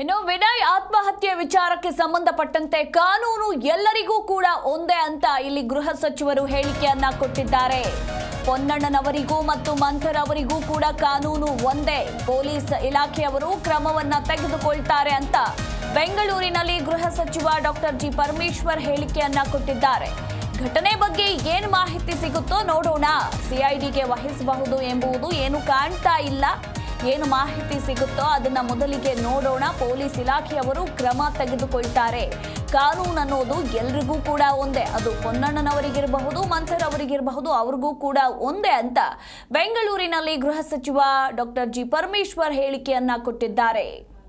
ಇನ್ನು ವಿನಯ್ ಆತ್ಮಹತ್ಯೆ ವಿಚಾರಕ್ಕೆ ಸಂಬಂಧಪಟ್ಟಂತೆ ಕಾನೂನು ಎಲ್ಲರಿಗೂ ಕೂಡ ಒಂದೇ ಅಂತ ಇಲ್ಲಿ ಗೃಹ ಸಚಿವರು ಹೇಳಿಕೆಯನ್ನ ಕೊಟ್ಟಿದ್ದಾರೆ. ಪೊನ್ನಣ್ಣನವರಿಗೂ ಮತ್ತು ಮಂಥರ್ ಅವರಿಗೂ ಕೂಡ ಕಾನೂನು ಒಂದೇ. ಪೊಲೀಸ್ ಇಲಾಖೆಯವರು ಕ್ರಮವನ್ನ ತೆಗೆದುಕೊಳ್ತಾರೆ ಅಂತ ಬೆಂಗಳೂರಿನಲ್ಲಿ ಗೃಹ ಸಚಿವ ಡಾಕ್ಟರ್ ಜಿ ಪರಮೇಶ್ವರ್ ಹೇಳಿಕೆಯನ್ನ ಕೊಟ್ಟಿದ್ದಾರೆ. ಘಟನೆ ಬಗ್ಗೆ ಏನು ಮಾಹಿತಿ ಸಿಗುತ್ತೋ ನೋಡೋಣ. ಸಿಐಡಿಗೆ ವಹಿಸಬಹುದು ಎಂಬುದು ಏನು ಕಾಣ್ತಾ ಇಲ್ಲ. ಏನು ಮಾಹಿತಿ ಸಿಗುತ್ತೋ ಅದನ್ನ ಮೊದಲಿಗೆ ನೋಡೋಣ. ಪೊಲೀಸ್ ಇಲಾಖೆಯವರು ಕ್ರಮ ತೆಗೆದುಕೊಳ್ತಾರೆ. ಕಾನೂನು ಅನ್ನೋದು ಎಲ್ರಿಗೂ ಕೂಡ ಒಂದೇ. ಅದು ಪೊನ್ನಣ್ಣನವರಿಗಿರಬಹುದು ಮಂಥರ್ ಅವರಿಗಿರಬಹುದು ಅವ್ರಿಗೂ ಕೂಡ ಒಂದೇ ಅಂತ ಬೆಂಗಳೂರಿನಲ್ಲಿ ಗೃಹ ಸಚಿವ ಡಾಕ್ಟರ್ ಜಿ ಪರಮೇಶ್ವರ್ ಹೇಳಿಕೆಯನ್ನ ಕೊಟ್ಟಿದ್ದಾರೆ.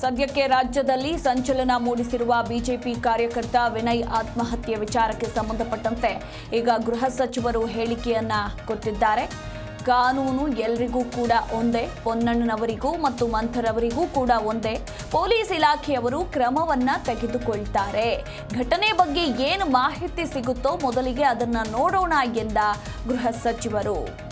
ಸದ್ಯಕ್ಕೆ ರಾಜ್ಯದಲ್ಲಿ ಸಂಚಲನ ಮೂಡಿಸಿರುವ ಬಿಜೆಪಿ ಕಾರ್ಯಕರ್ತ ವಿನಯ್ ಆತ್ಮಹತ್ಯೆ ವಿಚಾರಕ್ಕೆ ಸಂಬಂಧಪಟ್ಟಂತೆ ಈಗ ಗೃಹ ಸಚಿವರು ಹೇಳಿಕೆಯನ್ನ ಕೊಟ್ಟಿದ್ದಾರೆ. ಕಾನೂನು ಎಲ್ರಿಗೂ ಕೂಡ ಒಂದೇ, ಪೊನ್ನಣ್ಣನವರಿಗೂ ಮತ್ತು ಮಂಥರವರಿಗೂ ಕೂಡ ಒಂದೇ. ಪೊಲೀಸ್ ಇಲಾಖೆಯವರು ಕ್ರಮವನ್ನ ತೆಗೆದುಕೊಳ್ತಾರೆ. ಘಟನೆ ಬಗ್ಗೆ ಏನು ಮಾಹಿತಿ ಸಿಗುತ್ತೋ ಮೊದಲಿಗೆ ಅದನ್ನು ನೋಡೋಣ ಎಂದ ಗೃಹ ಸಚಿವರು.